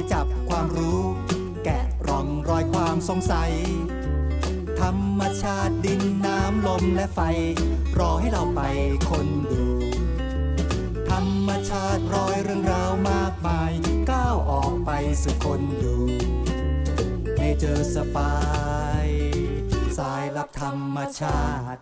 ไปจับความรู้ แกะร่องรอยความสงสัย ธรรมชาติดินน้ำลมและไฟ รอให้เราไปคนดู ธรรมชาติรอยเรื่องราวมากมาย ก้าวออกไปสู่คนดูเนเจอสปาย สายลับธรรมชาติ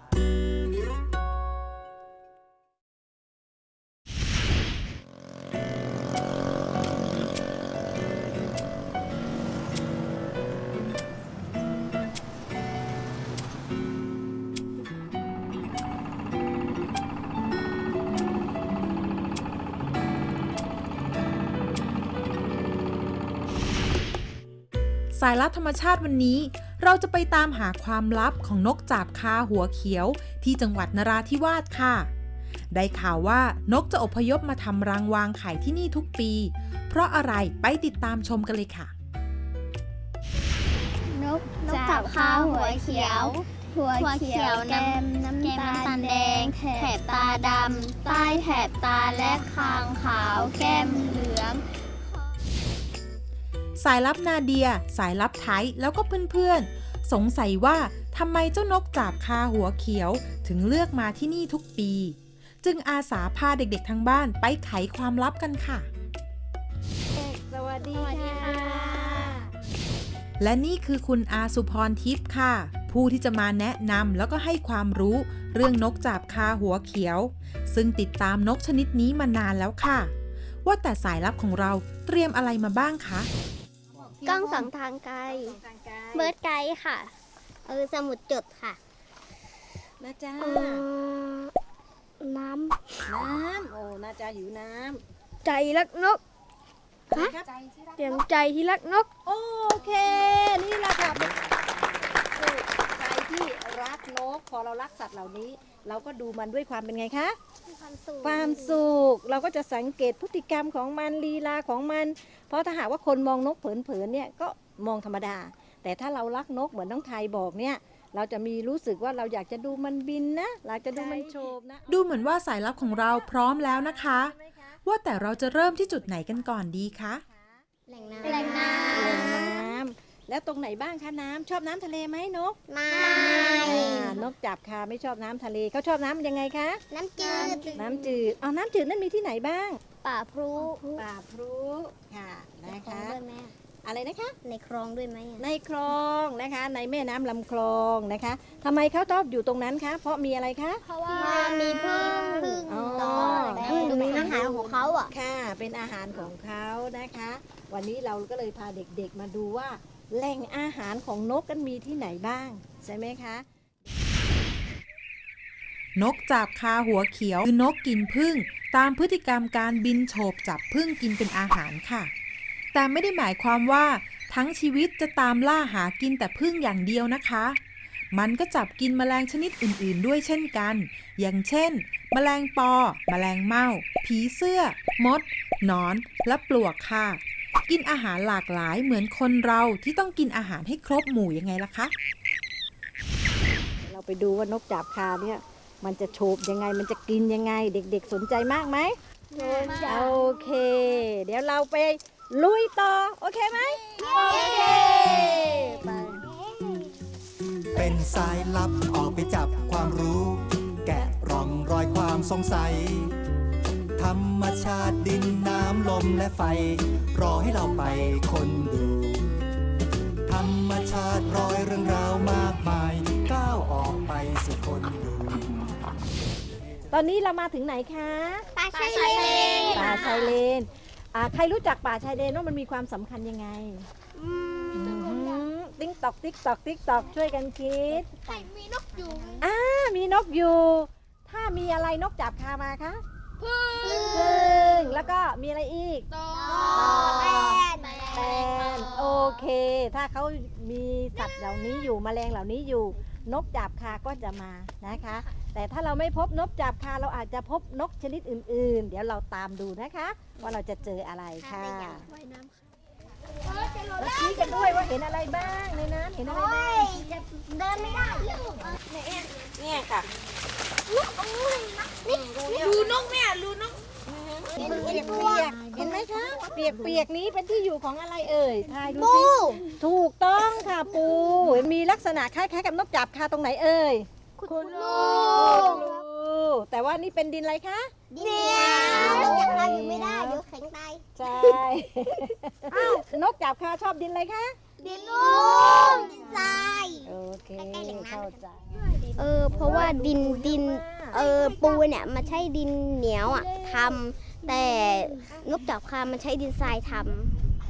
สายลับธรรมชาติวันนี้ เราจะไปตามหาความลับของนกจาบคาหัวเขียว ที่จังหวัดนราธิวาสค่ะ ได้ข่าวว่านกจะอพยพมาทำรังวางไข่ที่นี่ทุกปี เพราะอะไรไปติดตามชมกันเลยค่ะ นกจับข้าหัวเขียว หัวเขียวแก้มน้ำตาลแดง แถบตาดำใต้แถบตาและคางขาวแก้มเหลือง สายลับนาเดีย สายลับไทยแล้วก็เพื่อนๆ สงสัยว่าทำไมเจ้านกจาบคาหัวเขียวถึงเลือกมาที่นี่ทุกปี จึงอาสาพาเด็กๆทางบ้านไปไขความลับกันค่ะ สวัสดีค่ะ และนี่คือคุณอาสุพรทิพย์ค่ะ ผู้ที่จะมาแนะนำแล้วก็ให้ความรู้เรื่องนกจาบคาหัวเขียว ซึ่งติดตามนกชนิดนี้มานานแล้วค่ะว่าแต่สายลับของเราเตรียมอะไรมาบ้างคะ กล้องสองทางไกลเบิร์ดไกด์ค่ะ เออสมุดจดค่ะนะจ๊ะเออน้น้ำโอ้น่าจะหิวน้ใจรักนกำอะไรครับ เตรียมใจที่รักนก โอเค นี่แหละค่ะเป็นใครที่รักนกพอเรารักสัตว์เหล่านี้ เราก็ดูมันด้วยความเป็นไงคะำความสุขความสุขเราก็จะสังเกตพฤติกรรมของมันลีลาของมัน เพราะถ้าหากว่าคนมองนกเผินๆเนี่ยก็มองธรรมดา แต่ถ้าเรารักนกเหมือนน้องไทยบอกเนี่ยเราจะมีรู้สึกว่าเราอยากจะดูมันบินนะอยากจะดูมันโฉบนะ ดูเหมือนว่าสายลับของเราพร้อมแล้วนะคะ ว่าแต่เราจะเริ่มที่จุดไหนกันก่อนดีคะแหล่งน้ำแหล่งน้แหล่งน้ำ แล้วตรงไหนบ้างคะน้ำชอบน้ำทะเลไหมนกำไม่ อ่านกจับคาไม่ชอบน้ำทะเลเขาชอบน้ำยังไงคะ น้ำจืดน้ำจืดเอาน้ำจืดนั่นมีที่ไหนบ้าง ป่าพรุป่าพรุค่ะนะคลองคะด้วยไหมอะไรนะคะ ในคลองด้วยไหมในคลองนะคะ ในแม่น้ำลำคลองนะคะทำไมเขาชอบอยู่ตรงนั้นคะเพราะมีอะไรคะ เพราะว่ามีพึ่งพึ่งอ๋อแล้วก็ดูเป็นอาหารของเขาอะ ค่ะ เป็นอาหารของเขานะคะ วันนี้เราก็เลยพาเด็กๆมาดูว่า แหล่งอาหารของนกกันมีที่ไหนบ้าง ใช่ไหมคะ นกจาบคาหัวเขียวคือนกกินผึ้งตามพฤติกรรมการบินโฉบจับผึ้งกินเป็นอาหารค่ะ แต่ไม่ได้หมายความว่า ทั้งชีวิตจะตามล่าหากินแต่ผึ้งอย่างเดียวนะคะ มันก็จับกินแมลงชนิดอื่น ๆ ด้วยเช่นกัน อย่างเช่นแมลงปอแมลงเม่าผีเสื้อ มด หนอน และปลวกค่ะ กินอาหารหลากหลายเหมือนคนเราที่ต้องกินอาหารให้ครบหมู่ยังไงล่ะคะ เราไปดูว่านกจับคาเนี่ยมันจะโฉบยังไงมันจะกินยังไง เด็กๆ สนใจมากไหมโอเค เดี๋ยวเราไปลุยต่อ โอเคไหมโอเคไปเป็นสายลับออกไปจับความรู้ แกะร่องรอยความสงสัย ธรรมชาติดินน้ำลมและไฟ รอให้เราไปคนดู ธรรมชาติรอยเรื่องราวมากมาย ก้าวออกไปสู่คนดู ตอนนี้เรามาถึงไหนคะป่าชายเลนป่าชายเลนอ่าใครรู้จักป่าชายเลนว่ามันมีความสำคัญยังไงติ๊กตอกติ๊กตอกติ๊กตอกช่วยกันคิดมีนกยุงอ่ามีนกอยู่ ถ้ามีอะไรนกจับคามาคะ พึ่งพึ่งแล้วก็มีอะไรอีกตอแรดแตถ้าเขามีสัตว์เหล่านี้อยู่แมลงเหล่านี้อยู่ นกจาบคาก็จะมานะคะ แต่ถ้าเราไม่พบนกจาบคาเราอาจจะพบนกชนิดอื่น ๆ เดี๋ยวเราตามดูนะคะ ว่าเราจะเจออะไรค่ะเราชี้กันด้วยว่าเห็นอะไรบ้างในน้ำเห็นอะไรโอ้บ้างยจะ เดินไม่ได้ลูกเนี่ยค่ะดูนกเนี่ยดูนกเปียกเปียกๆเห็นไหมคะ เปียกเปียกๆนี้เป็นที่อยู่ของอะไรเอ่ยทายดูสิถูกต้องค่ะปู มีลักษณะคล้ายๆกับนกจับคาตรงไหนเอ่ยคุณลูลูแต่ว่านี่เป็นดินอะไรคะเดียวเรายังทำอยู่ไม่ได้เดี๋ยวแข็งตายใช่นกจับคาชอบดินอะไรคะ ดินลูกดินทรายโอเคใกล้ๆแหล่งน้ำเข้าใจเออเพราะว่าดินดินเออปูเนี่ยมันใช้ดินเหนียวอะทำแต่นกจับคามันใช้ดินทรายท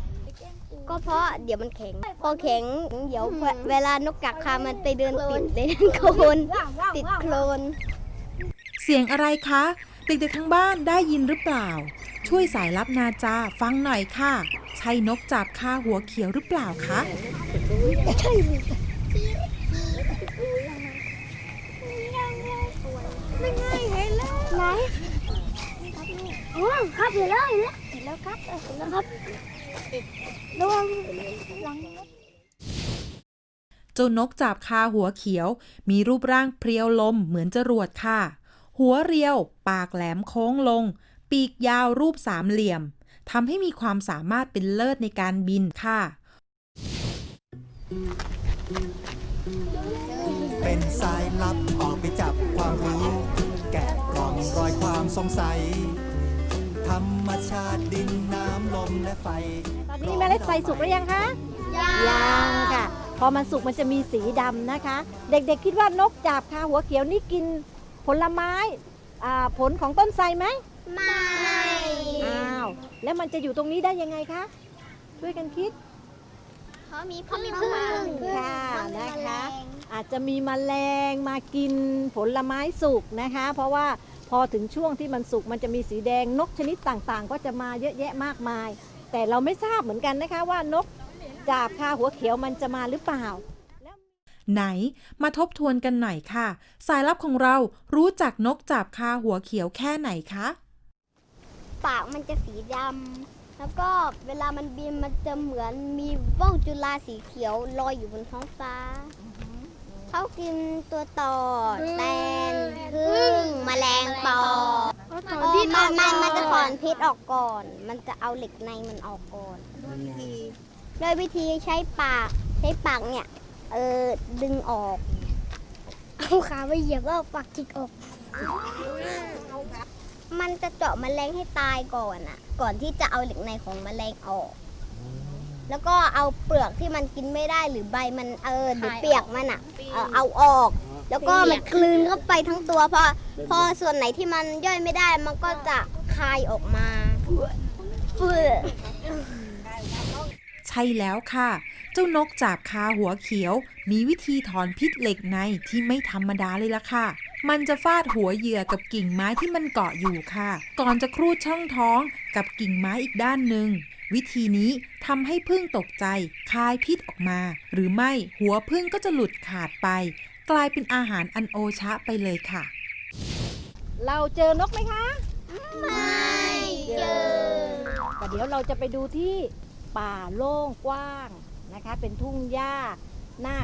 ำก็เพราะเดี๋ยวมันแข็ง พอแข็งเดี๋ยวเวลานกจับคามันไปเดินติดเลยโคลนติดโคลนเสียงอะไรคะเด็กๆทั้งบ้านได้ยินหรือเปล่า ช่วยสายลับนาจาฟังหน่อยค่ะ ใช่นกจับค่าหัวเขียวหรือเปล่าคะไหนโอ้ครับเห็นแล้วเห็นแล้วเห็นแล้วครับเห็นแล้วครับระวังหลังเจ้านกจับคาหัวเขียว มีรูปร่างเพรียวลมเหมือนจรวดค่ะ หัวเรียว ปากแหลมโค้งลง ปีกยาวรูปสามเหลี่ยม ทำให้มีความสามารถเป็นเลิศในการบินค่ะ เป็นสายลับออกไปจับความรู้ แกะร่องรอยความสงสัย ธรรมชาติดินน้ำลมและไฟ ตอนนี้เมล็ดไฟสุกหรือยังคะยังค่ะ พอมันสุกมันจะมีสีดำนะคะ เด็กๆคิดว่านกจาบคาหัวเขียวนี่กินผลไม้อ่าผลของต้นไทรไหม ไม่ อ้าว แล้วมันจะอยู่ตรงนี้ได้ยังไงคะ ช่วยกันคิด เพราะมีพึ่งพึ่งค่ะนะคะ อาจจะมีแมลงมากินผลไม้สุกนะคะ เพราะว่าพอถึงช่วงที่มันสุกมันจะมีสีแดงนกชนิดต่างๆ ก็จะมาเยอะแยะมากมาย แต่เราไม่ทราบเหมือนกันนะคะว่านกจาบคาหัวเขียวมันจะมาหรือเปล่า ไหน มาทบทวนกันหน่อยค่ะ สายลับของเรารู้จักนกจับคาหัวเขียวแค่ไหนคะ ปากมันจะสีดำแล้วก็เวลามันบินมันจะเหมือนมีว่าวจุฬาสีเขียวลอยอยู่บนท้องฟ้า เขากินตัวต่อแตนพึ่งแมลงปอเขาถอนเออพิษอมัอนกมันมันจะถก่อนพิษออกก่อน มันจะเอาเหล็กในมันออกก่อน โดยวิธีใช้ปากใช้ปากเนี่ย เออดึงออก เอาขาไปเหยียบแล้วเอาปากจิกออก มันจะเจาะแมลงให้ตายก่อนอะก่อนที่จะเอาเหล็กในของแมลงออก แล้วก็เอาเปลือกที่มันกินไม่ได้หรือใบมันเออหรือเปียกมันอะเออเอาออก แล้วก็มันกลืนเข้าไปทั้งตัวพอพอส่วนไหนที่มันย่อยไม่ได้มันก็จะคายออกมาเพื่อใช่แล้วค่ะ เจ้านกจับคาหัวเขียว มีวิธีถอนพิษเหล็กในที่ไม่ธรรมดาเลยล่ะค่ะ มันจะฟาดหัวเหยื่อกับกิ่งไม้ที่มันเกาะอยู่ค่ะ ก่อนจะครูดช่องท้องกับกิ่งไม้อีกด้านหนึ่ง วิธีนี้ทำให้พึ่งตกใจ คายพิษออกมา หรือไม่หัวพึ่งก็จะหลุดขาดไป กลายเป็นอาหารอันโอชะไปเลยค่ะ เราเจอนกไหมคะ ไม่เจอแต่เดี๋ยวเราจะไปดูที่ป่าโล่งกว้างนะคะ เป็นทุ่งหญ้า หน้า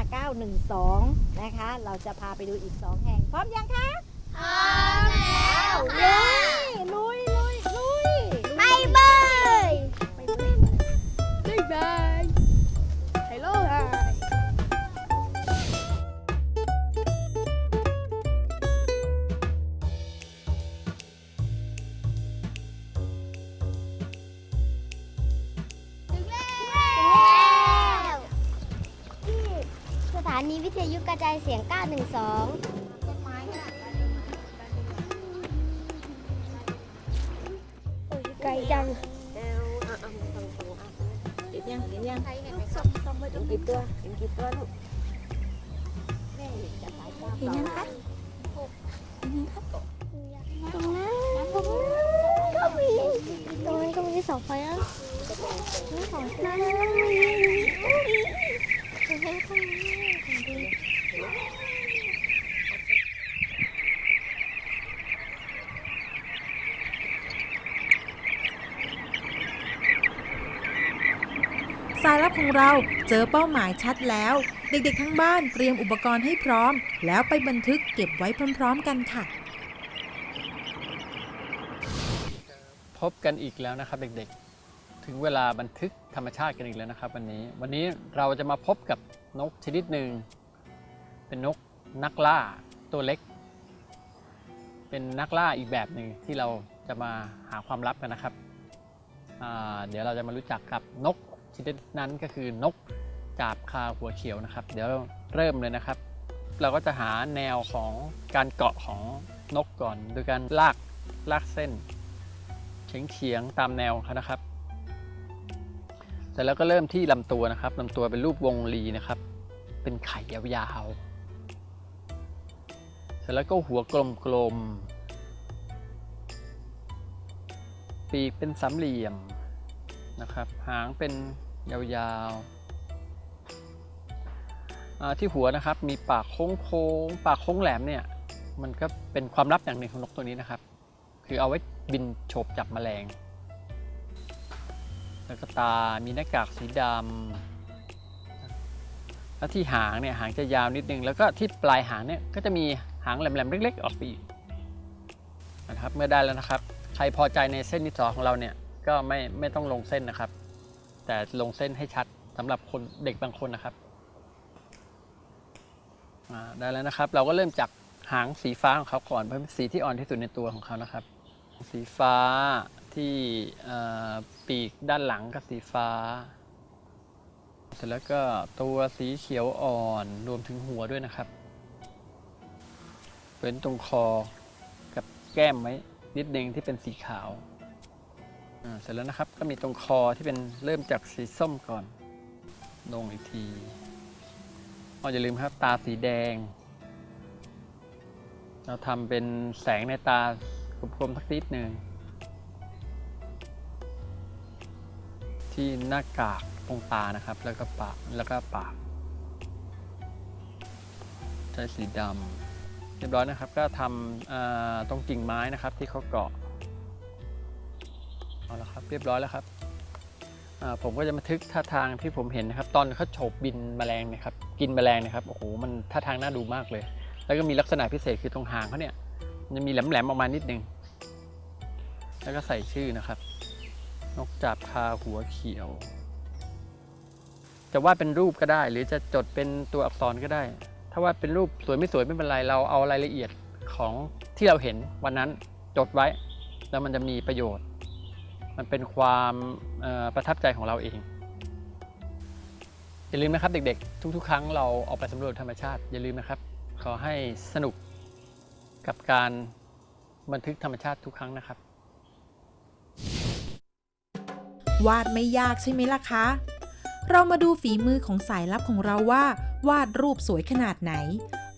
912 นะคะ เราจะพาไปดูอีก 2 แห่ง พร้อมยังคะ ตรงนั้นตรงนั้นก็มีตรงนั้นก็มีเสาไฟนะมีสองตัวให้ข้างหน้าสายลับของเราเจอเป้าหมายชัดแล้ว เด็กๆ ทั้งบ้านเตรียมอุปกรณ์ให้พร้อม แล้วไปบันทึกเก็บไว้พร้อมๆกันค่ะ พบกันอีกแล้วนะครับเด็กๆ ถึงเวลาบันทึกธรรมชาติกันอีกแล้วนะครับ วันนี้ วันนี้เราจะมาพบกับนกชนิดหนึ่ง เป็นนกนักล่าตัวเล็ก เป็นนักล่าอีกแบบหนึ่งที่เราจะมาหาความลับกันนะครับ เดี๋ยวเราจะมารู้จักกับนกชนิดนั้นก็คือนก จาบคาหัวเขียวนะครับ เดี๋ยวเริ่มเลยนะครับ เราก็จะหาแนวของการเกาะของนกก่อน โดยการลากลากเส้นเฉียงเฉียงๆตามแนวเขานะครับเสร็จแล้วก็เริ่มที่ลำตัวนะครับลำตัวเป็นรูปวงรีนะครับ เป็นไข่ยาวๆเสร็จแล้วก็หัวกลมๆปีกเป็นสามเหลี่ยมนะครับ หางเป็นยาวๆ ที่หัวนะครับมีปากโค้งๆปากโค้งแหลมเนี่ยมันก็เป็นความลับอย่างหนึ่งของนกตัวนี้นะครับ คือเอาไว้บินโฉบจับแมลง แล้วก็ตา มีหน้ากากสีดำแล้วที่หางเนี่ยหางจะยาวนิดนึง แล้วก็ที่ปลายหางเนี่ยก็จะมีหางแหลมๆเล็ก ๆ ออกไปอีกนะครับเมื่อได้แล้วนะครับ ใครพอใจในเส้นที่สองของเราเนี่ยก็ไม่ไม่ต้องลงเส้นนะครับ แต่ลงเส้นให้ชัดสำหรับคนเด็กบางคนนะครับ อ่าได้แล้วนะครับ เราก็เริ่มจากหางสีฟ้าของเขาก่อนเพราะเป็นสีที่อ่อนที่สุดในตัวของเขานะครับ สีฟ้าที่เอ่อปีกด้านหลังก็สีฟ้า เสร็จแล้วก็ตัวสีเขียวอ่อนรวมถึงหัวด้วยนะครับเป็นตรงคอกับแก้มไว้นิดนึงที่เป็นสีขาวเสร็จแล้วนะครับก็มีตรงคอที่เป็นเริ่มจากสีส้มก่อน ลงอีกที อ๋อย่าลืมครับตาสีแดง เราทำเป็นแสงในตากลมๆสักนิดหนึ่งที่หน้ากากตรงตานะครับ แล้วก็ปากแล้วก็ปากใช้สีดำเรียบร้อยนะครับ ก็ทำตรงกิ่งไม้นะครับที่เขาเกาะเอาละครับเรียบร้อยแล้วครับผมก็จะบันทึกท่าทางที่ผมเห็นนะครับ ตอนเขาโฉบบินแมลงนะครับ กินแมลงนะครับโอ้โหมันท่าทางน่าดูมากเลย แล้วก็มีลักษณะพิเศษคือตรงหางเขาเนี่ยมันจะมีแหลมๆออกมานิดนึง แล้วก็ใส่ชื่อนะครับ นกจับคาหัวเขียว จะวาดเป็นรูปก็ได้ หรือจะจดเป็นตัวอักษรก็ได้ ถ้าวาดเป็นรูปสวยไม่สวยไม่เป็นไรเราเอารายละเอียดของที่เราเห็นวันนั้นจดไว้ แล้วมันจะมีประโยชน์ มันเป็นความประทับใจของเราเอง อย่าลืมนะครับเด็กๆ ทุกๆ ครั้งเราออกไปสำรวจธรรมชาติ อย่าลืมนะครับ ขอให้สนุกกับการบันทึกธรรมชาติทุกครั้งนะครับ วาดไม่ยากใช่ไหมล่ะคะ เรามาดูฝีมือของสายลับของเราว่า วาดรูปสวยขนาดไหน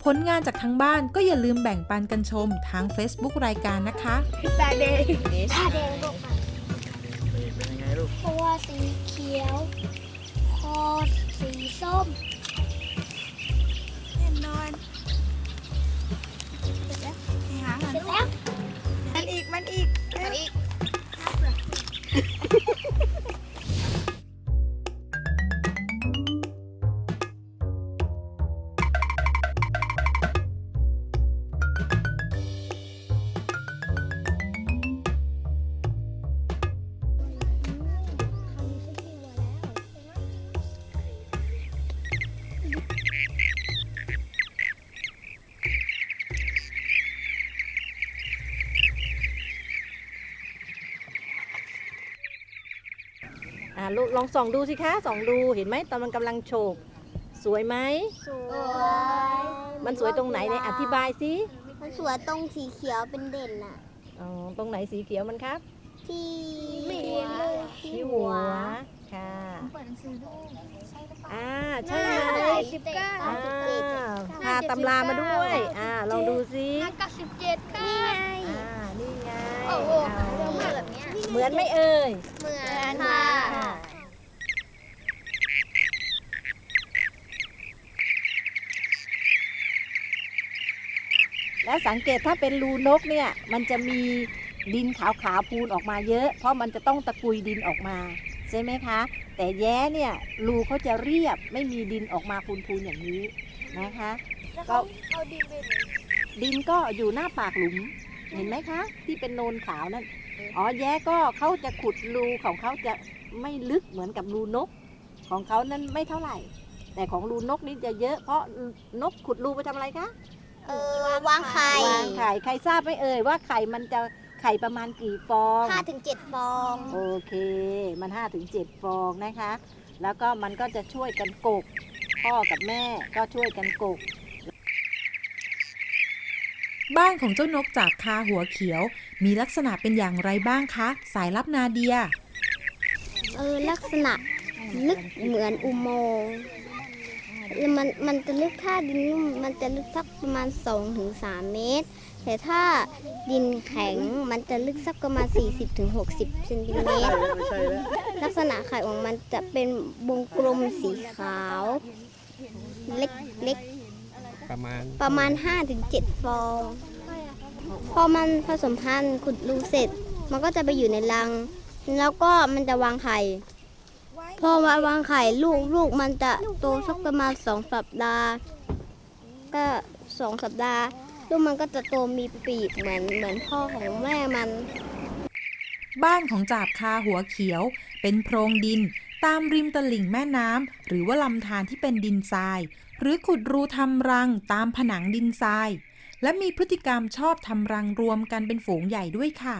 ผลงานจากทั้งบ้านก็อย่าลืมแบ่งปันกันชมทาง Facebook รายการนะคะตาแดงผ้าแดงลูกค่ะตัวสีเขียวคอ สีส้มแน่นอนเสร็จแล้วหางเสร็จแล้วมันอีกมันอีก อ่าลูกลองส่องดูสิคะส่องดูเห็นไหมตอนมันกำลังโฉบสวยไหม สวยมันสวยตรงไหนเนี่ยอธิบายสิมันสวยตรงสีเขียวเป็นเด่นอะอ๋อตรงไหนสีเขียวมันครับ ที่ไม่หัเห็วนเลยที่หัวค่ะเปิดหนังสือดูใช่หรือเปล่าอ่าใช่ไหมสิบเก้าอ่าสิบเจ็ดพาตำรามาด้วยอ่าลองดูสิห้ากับสิบเจ็ดค่ะอ่านี่ไงโอ้โหเอาเรื่องแบบเนี้ยเหมือนไหม่เอ่ย เหมือนค่ะ และสังเกตถ้าเป็นรูนกเนี่ยมันจะมีดินขาวๆพูนออกมาเยอะ เพราะมันจะต้องตะกุยดินออกมาใช่ไหมคะ แต่แย้เนี่ยรูเขาจะเรียบไม่มีดินออกมาพูนๆอย่างนี้นะคะก็ดินก็อยู่หน้าปากหลุมเห็นไหมคะ ที่เป็นโนนขาวนั่นอ๋อแย้ก็เขาจะขุดรูของเขาจะไม่ลึกเหมือนกับรูนก ของเขานั้นไม่เท่าไหร่ แต่ของรูนกนี่จะเยอะเพราะนกขุดรูไปทำอะไรคะ เออวางไข่วางไข่ใครทราบไหมเอ่ยว่าไข่มันจะไข่ประมาณกี่ฟอง ห้าถึงเจ็ดฟอง โอเค มัน5ถึง7ฟองนะคะ แล้วก็มันก็จะช่วยกันกก พ่อกับแม่ก็ช่วยกันกก บ้านของเจ้านกจากคาหัวเขียว มีลักษณะเป็นอย่างไรบ้างคะ สายลับนาเดีย เออลักษณะลึกเหมือนอุโมงค์แล้ว มันมันจะลึกถ้าดินนุ่มมันจะลึกสักประมาณ2-3ถึง3เมตร แต่ถ้าดินแข็งมันจะลึกสักประมาณ40-60ถึง60เซนติเมตรลักษณะไข่ของมันจะเป็นวงกลมสีขาว เล็กเล็กประมาณประมาณ5-7ฟอง พอมันผสมพันธุ์ขุดรูเสร็จ มันก็จะไปอยู่ในรัง แล้วก็มันจะวางไข่ พอมาวางไข่ลูกลูกมันจะโตสักประมาณสองสัปดาห์ ก็สองสัปดาห์ ลูกมันก็จะโตมีปีกเหมือนเหมือนพ่อของแม่มัน บ้านของจาบคาหัวเขียว เป็นโพรงดิน ตามริมตลิ่งแม่น้ำหรือว่าลำธารที่เป็นดินทราย หรือขุดรูทำรังตามผนังดินทราย และมีพฤติกรรมชอบทำรังรวมกันเป็นฝูงใหญ่ด้วยค่ะ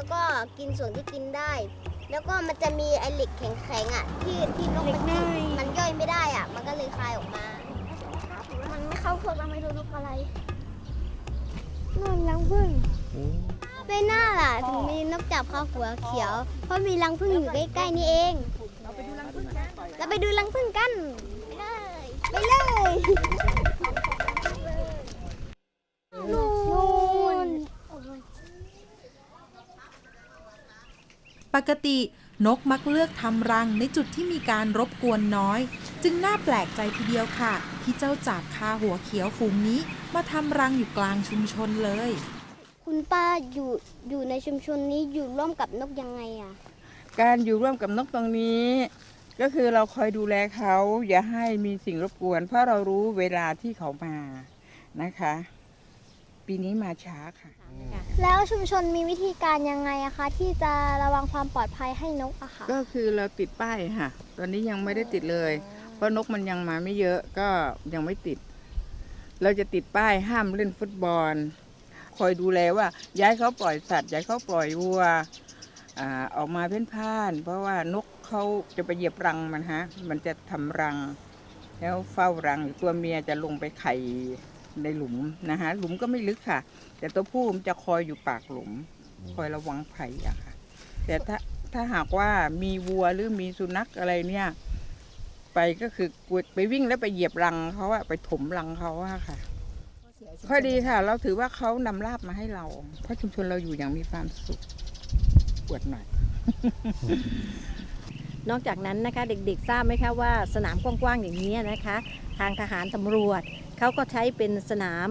แล้วก็กินส่วนที่กินได้ แล้วก็มันจะมีไอเหล็กแข็งๆอะ ที่ที่นกมันกินมันย่อยไม่ได้อะ มันก็เลยคายออกมา มันไม่เข้าพวกเราไม่รู้นกอะไรนู่นรังพึ่งไม่น่าล่ะถึงมีนกจับข้าวหัวเขียว เพราะมีรังผึ้งอยู่ใกล้ๆนี่เองเราไปดูรังผึ้งกันเราไปดูรังผึ้งกันไปเลยนู่น ปกตินกมักเลือกทำรังในจุดที่มีการรบกวนน้อย จึงน่าแปลกใจทีเดียวค่ะ ที่เจ้าจาบคาหัวเขียวฝูงนี้ มาทำรังอยู่กลางชุมชนเลย คุณป้าอยู่อยู่ในชุมชนนี้อยู่ร่วมกับนกยังไงอะการอยู่ร่วมกับนกตรงนี้ ก็คือเราคอยดูแลเขาอย่าให้มีสิ่งรบกวน เพราะเรารู้เวลาที่เขามานะคะ ปีนี้มาช้าค่ะ แล้วชุมชนมีวิธีการยังไงอะคะ ที่จะระวังความปลอดภัยให้นกอะค่ะก็คือเราติดป้ายค่ะ ตอนนี้ยังไม่ได้ติดเลย เพราะนกมันยังมาไม่เยอะก็ยังไม่ติด เราจะติดป้ายห้ามเล่นฟุตบอล คอยดูแลว่าย้ายเขาปล่อยสัตว์ย้ายเขาปล่อยวัวอาออกมาเพ่นพ่าน เพราะว่านกเขาจะไปเหยียบรังมันฮะ มันจะทำรัง แล้วเฝ้ารังตัวเมียจะลงไปไข่ ในหลุมนะฮะหลุมก็ไม่ลึกค่ะ แต่ตัวผู้มันจะคอยอยู่ปากหลุม คอยระวังภัยอะค่ะ แต่ถ้าถ้าหากว่ามีวัวหรือมีสุนัขอะไรเนี่ย ไปก็คือไปวิ่งแล้วไปเหยียบรังเขาอะไปถมรังเขาอะค่ะข้อดีค่ะ เราถือว่าเขานำลาบมาให้เรา เพราะชุมชนเราอยู่อย่างมีความสุขปวดหน่อยนอกจากนั้นนะคะเด็กๆทราบไหมคะว่าสนามกว้างๆอย่างนี้นะคะ ทางทหารตำรวจ เขาก็ใช้เป็นสนาม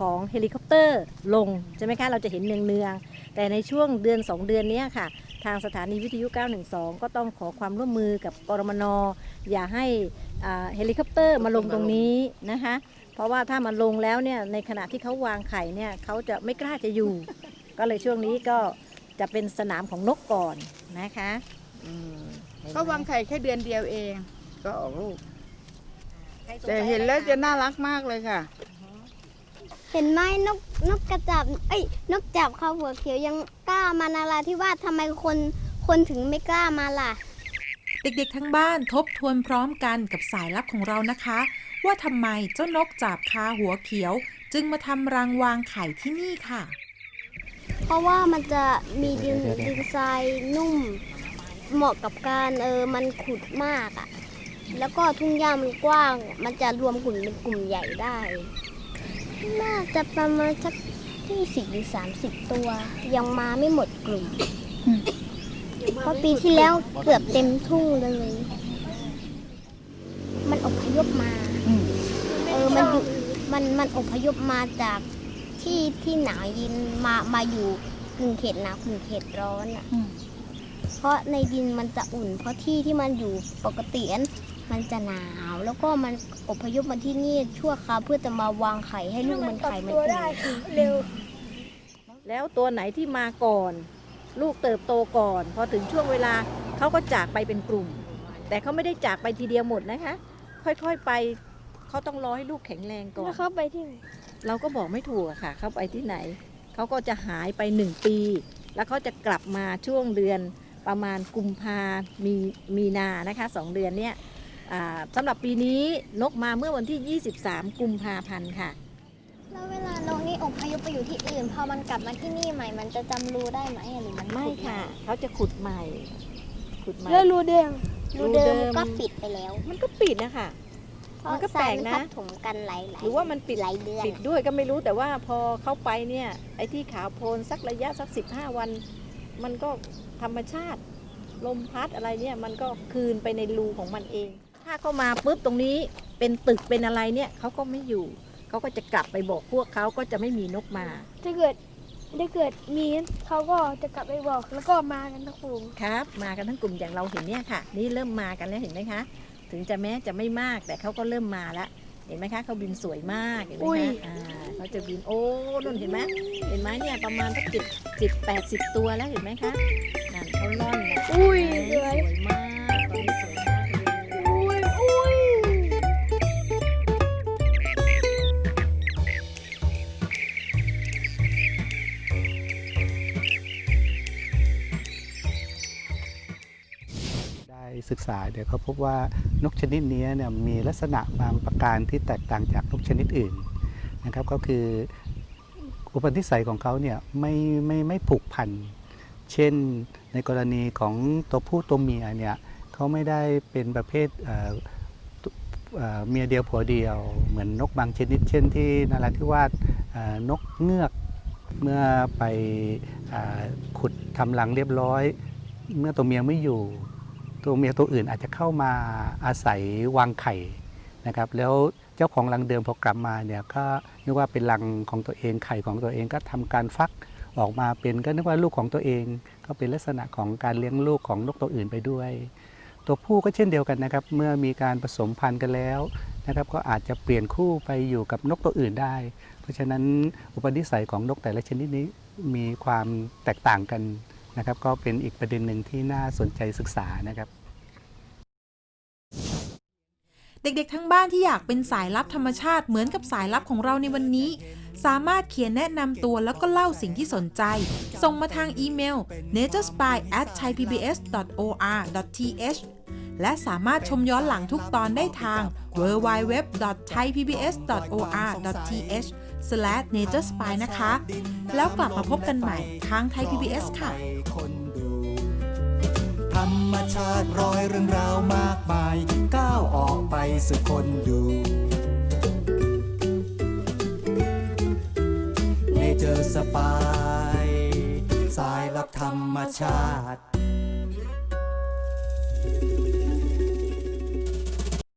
ของเฮลิคอปเตอร์ลงใช่ไหมคะเราจะเห็นเนืองๆแต่ในช่วงเดือน 2 เดือนเนี้ยค่ะ ทางสถานีวิทยุ 912 ก็ต้องขอความร่วมมือกับกรมนอย่าให้อ่าเฮลิคอปเตอร์มาลงตรงนี้นะคะ เพราะว่าถ้ามันลงแล้วเนี่ยในขณะที่เขาวางไข่เนี่ยเขาจะไม่กล้าจะอยู่ ก็เลยช่วงนี้ก็จะเป็นสนามของนกก่อนนะคะอืมห็นไหมเขาวางไข่แค่เดือนเดียวเอง ก็ออกลูก แต่เห็นแล้วจะน่ารักมากเลยค่ะ เห็นไหมนกนกกระจับเอ้ยนกจับเขาหัวเขียวยังกล้ามานาราที่ว่าสทำไมคนคนถึงไม่กล้ามาล่ะ เด็กๆทั้งบ้านทบทวนพร้อมกันกับสายลับของเรานะคะ ว่าทำไมเจ้านกจาบคาหัวเขียว จึงมาทำรังวางไข่ที่นี่ค่ะ เพราะว่ามันจะมีดินดินทรายนุ่ม เหมาะกับการเออมันขุดมากอะ่ะ แล้วก็ทุ่งหญ้ามันกว้าง มันจะรวมกลุ่มเป็นกลุ่มใหญ่ได้ น่าจะประมาณสักที่สิบหรือสามสิบตัว ยังมาไม่หมดกลุ่ม เพราะปีที่แล้วเกือบเต็มทุ่งเลย มันอพยพมา เออ มันอยู่มันมันอพยพมาจากที่ที่หนาวเย็นมามาอยู่กึ่งเขตหนาวกึ่งเขตร้อนอะเพราะในดินมันจะอุ่น เพราะที่ที่มันอยู่ปกตินั้น มันจะหนาว แล้วก็มันอพยพมาที่นี่ชั่วคราวเพื่อจะมาวางไข่ให้ลูกมันไข่มันอุ่นแล้วตัวไหนที่มาก่อน ลูกเติบโตก่อน พอถึงช่วงเวลาเขาก็จากไปเป็นกลุ่ม แต่เขาไม่ได้จากไปทีเดียวหมดนะคะ ค่อยๆไปเขาต้องรอให้ลูกแข็งแรงก่อนแล้วเขาไปที่ไหนเราก็บอกไม่ถูกอะค่ะ เขาไปที่ไหน เขาก็จะหายไปหนึ่งปี แล้วเขาจะกลับมาช่วงเดือนประมาณกุมภามีมีนานะคะสองเดือนเนี่ยอ่า สำหรับปีนี้นกมาเมื่อวันที่ 23 กุมภาพันธ์ค่ะ แล้วเวลานกนี่อพยพไปอยู่ที่อื่น พอมันกลับมาที่นี่ใหม่ มันจะจำรูได้ไหมหรือมันไม่ขุดค่ะ เขาจะขุดใหม่ ขุดใหม่แล้วรูเดิมรูเดิมก็ปิดไปแล้ว มันก็ปิดนะคะเพราะมันก็แปลกนะทรายมัทับถมกันหลายๆหรือว่ามันปิดหลายเดือนปิดด้วยก็ไม่รู้แต่ว่าพอเข้าไปเนี่ยไอ้ที่ขาวโพลนสักระยะสัก15วัน มันก็ธรรมชาติ ลมพัดอะไรเนี่ยมันก็คืนไปในรูของมันเองถ้าเข้ามาปุ๊บตรงนี้เป็นตึกเป็นอะไรเนี่ยเขาก็ไม่อยู่เขาก็จะกลับไปบอกพวกเขาก็จะไม่มีนกมา ถ้าเกิดถ้าเกิดมีเขาก็จะกลับไปบอกแล้วก็มากันทั้งฝูงครับ มากันทั้งกลุ่มอย่างเราเห็นเนี่ยค่ะ นี่เริ่มมากันแล้วเห็นไหมคะ ถึงจะแม้จะไม่มากแต่เขาก็เริ่มมาแล้วเห็นไหมคะเขาบินสวยมากเห็นไหมอุ้ยคะอ่าเขาจะบินโอ้นุ่นเห็นไหมเห็นไหมเนี่ยประมาณสักสิบสิบแปดสิบตัวแล้วเห็นไหมคะนั่นเขาล่อนเนี่ยอุ้ยสเลวยยมาก ศึกษาเดี๋ยวเขาพบว่านกชนิดนี้เนี่ยมีลักษณะบางประการที่แตกต่างจากนกชนิดอื่นนะครับก็คืออุปนิสัยของเขาเนี่ยไม่ไม่ไม่ผูกพัน เช่นในกรณีของตัวผู้ตัวเมียเนี่ยเขาไม่ได้เป็นประเภทเมียเดียวผัวเดียว เหมือนนกบางชนิด เช่นที่นาราธิวาสนกเงือกเมื่อไปอขุดทำรังเรียบร้อย เมื่อตัวเมียไม่อยู่ ตัวเมียตัวอื่นอาจจะเข้ามาอาศัยวางไข่นะครับ แล้วเจ้าของรังเดิมพอกลับมาเนี่ยก็นึกว่าเป็นรังของตัวเองไข่ของตัวเองก็ทำการฟักออกมาเป็นก็นึกว่าลูกของตัวเอง ก็เป็นลักษณะของการเลี้ยงลูกของนกตัวอื่นไปด้วย ตัวผู้ก็เช่นเดียวกันนะครับ เมื่อมีการผสมพันธุ์กันแล้วนะครับ ก็อาจจะเปลี่ยนคู่ไปอยู่กับนกตัวอื่นได้ เพราะฉะนั้นอุปนิสัยของนกแต่ละชนิดนี้มีความแตกต่างกัน นะครับ ก็เป็นอีกประเด็นหนึ่งที่น่าสนใจศึกษานะครับ เด็กๆ ทั้งบ้านที่อยากเป็นสายลับธรรมชาติเหมือนกับสายลับของเราในวันนี้ สามารถเขียนแนะนำตัวแล้วก็เล่าสิ่งที่สนใจ ส่งมาทางอีเมล naturespy@thaipbs.or.th และสามารถชมย้อนหลังทุกตอนได้ทาง www.thaipbs.or.th s l a n a t u r e s p y นะคะ แล้วกลับมาพบกันใหม่ทางไทย PBS ค่ะธรรมชาติร้อยเรื่องราวมากมาย ก้าวออกไปสู่คนดู เนเจอร์สปายสายลับธรรมชาติ